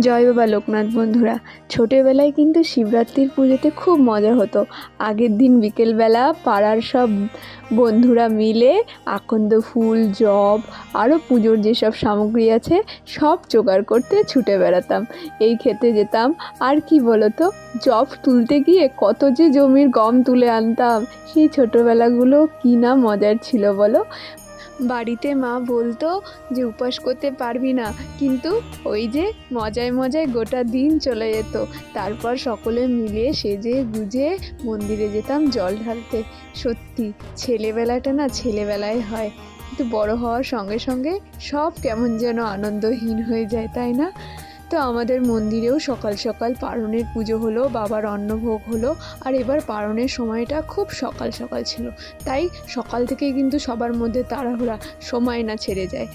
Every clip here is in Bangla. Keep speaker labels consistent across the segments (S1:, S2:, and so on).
S1: জয় বাবা লোকনাথ বন্ধুরা। ছোটোবেলায় কিন্তু শিবরাত্রির পুজোতে খুব মজা হতো। আগের দিন বিকেলবেলা পাড়ার সব বন্ধুরা মিলে আকন্দ ফুল, জব আরও পুজোর যেসব সামগ্রী আছে, সব জোগাড় করতে ছুটে বেড়াতাম। এই খেতে যেতাম, আর কি বলতো, জব তুলতে গিয়ে কত যে জমির গম তুলে আনতাম, সেই ছোটোবেলাগুলো কী না মজার ছিল বলো? বাড়িতে মা বলতো যে উপাস করতে পারবি না। কিন্তু ওই যে মজায় মজায় গোটা দিন চলে যেত। তারপর সকলে মিলে সেজে গুজে মন্দিরে যেতাম জল ঢালতে। সত্যি, ছেলেবেলাটা না ছেলেবেলায় হয়। কিন্তু বড় হওয়ার সঙ্গে সঙ্গে সব কেমন যেন আনন্দহীন হয়ে যায়, তাই না? তো আমাদের মন্দিরেও সকাল সকাল পারণের পুজো হলো, বাবার অন্নভোগ হলো, আর এবার পারণের সময়টা খুব সকাল সকাল ছিল। তাই সকাল থেকেই কিন্তু সবার মধ্যে তাড়াহুড়া, সময় না ছেড়ে যায়।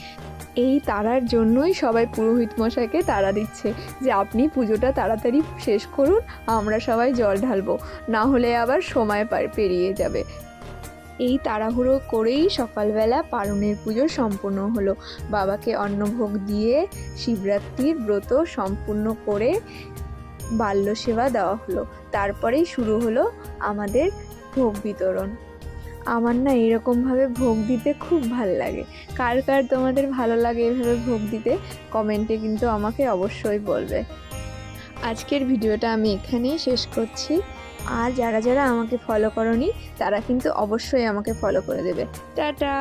S1: এই তারার জন্যই সবাই পুরোহিত মশাইকে তাড়া দিচ্ছে যে আপনি পুজোটা তাড়াতাড়ি শেষ করুন, আমরা সবাই জল ঢালবো। না হলে আবার সময় পার- পেরিয়ে যাবে। এই তাড়াহুড়ো করেই সকালবেলা পারণের পুজো সম্পূর্ণ হলো। বাবাকে অন্নভোগ দিয়ে শিবরাত্রির ব্রত সম্পূর্ণ করে বাল্য সেবা দেওয়া হলো। তারপরেই শুরু হলো আমাদের ভোগ বিতরণ। আমার না এরকমভাবে ভোগ দিতে খুব ভালো লাগে। কার কার তোমাদের ভালো লাগে এভাবে ভোগ দিতে, কমেন্টে কিন্তু আমাকে অবশ্যই বলবে। আজকের ভিডিওটা আমি এখানেই শেষ করছি। আর যারা যারা আমাকে ফলো করনি তারা কিন্তু অবশ্যই আমাকে ফলো করে দেবে। টাটা!